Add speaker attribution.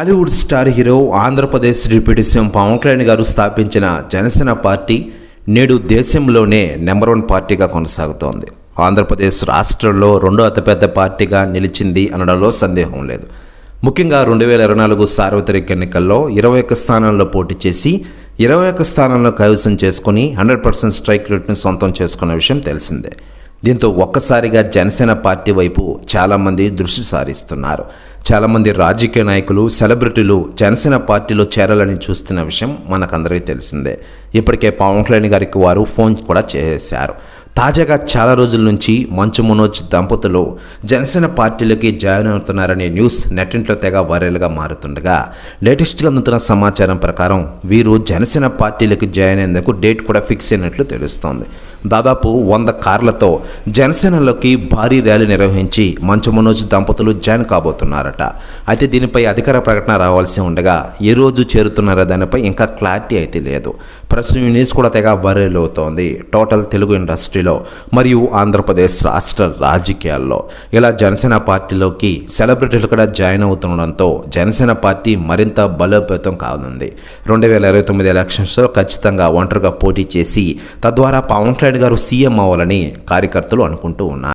Speaker 1: Tollywood star hero Andhra Pradesh deputy CM Pawan Kalyan గారు స్థాపించిన Janasena party నేడు దేశంలోనే నెంబర్ వన్ పార్టీగా కొనసాగుతోంది. ఆంధ్రప్రదేశ్ రాష్ట్రంలో రెండో అతిపెద్ద పార్టీగా నిలిచింది అనడంలో సందేహం లేదు. ముఖ్యంగా రెండు వేల ఇరవై నాలుగు సార్వత్రిక ఎన్నికల్లో ఇరవై ఒక్క స్థానాల్లో పోటీ చేసి ఇరవై ఒక్క స్థానాల్లో కైవసం చేసుకుని హండ్రెడ్ పర్సెంట్ స్ట్రైక్ రేట్ను సొంతం చేసుకున్న విషయం తెలిసిందే. దీంతో ఒక్కసారిగా జనసేన పార్టీ వైపు చాలామంది దృష్టి సారిస్తున్నారు. చాలామంది రాజకీయ నాయకులు సెలబ్రిటీలు జనసేన పార్టీలో చేరాలని చూస్తున్న విషయం మనకందరికీ తెలిసిందే. ఇప్పటికే పవన్ కళ్యాణ్ గారికి వారు ఫోన్ కూడా చేశారు. తాజాగా చాలా రోజుల నుంచి మంచు మనోజ్ దంపతులు జనసేన పార్టీలోకి జాయిన్ అవుతున్నారనే న్యూస్ నెట్టింట్లో తెగ వైరల్గా మారుతుండగా లేటెస్ట్గా అందుతున్న సమాచారం ప్రకారం వీరు జనసేన పార్టీలకు జాయిన్ అయ్యేందుకు డేట్ కూడా ఫిక్స్ అయినట్లు తెలుస్తోంది. దాదాపు వంద కార్లతో జనసేనలోకి భారీ ర్యాలీ నిర్వహించి మంచు మనోజ్ దంపతులు జాయిన్ కాబోతున్నారట. అయితే దీనిపై అధికార ప్రకటన రావాల్సి ఉండగా ఏ రోజు చేరుతున్నారో దానిపై ఇంకా క్లారిటీ అయితే లేదు. ప్రస్తుతం ఈ న్యూస్ కూడా తెగ వైరల్ అవుతోంది. టోటల్ తెలుగు ఇండస్ట్రీలో మరియు ఆంధ్రప్రదేశ్ రాష్ట్ర రాజకీయాల్లో. ఇలా జనసేన పార్టీలోకి సెలబ్రిటీలు కూడా జాయిన్ అవుతుండడంతో జనసేన పార్టీ మరింత బలోపేతం కానుంది. రెండు వేల ఇరవై తొమ్మిది ఎలక్షన్స్లో ఖచ్చితంగా ఒంటరిగా పోటీ చేసి తద్వారా పవన్ కళ్యాణ్ గారు సీఎం అవ్వాలని కార్యకర్తలు అనుకుంటూ ఉన్నారు.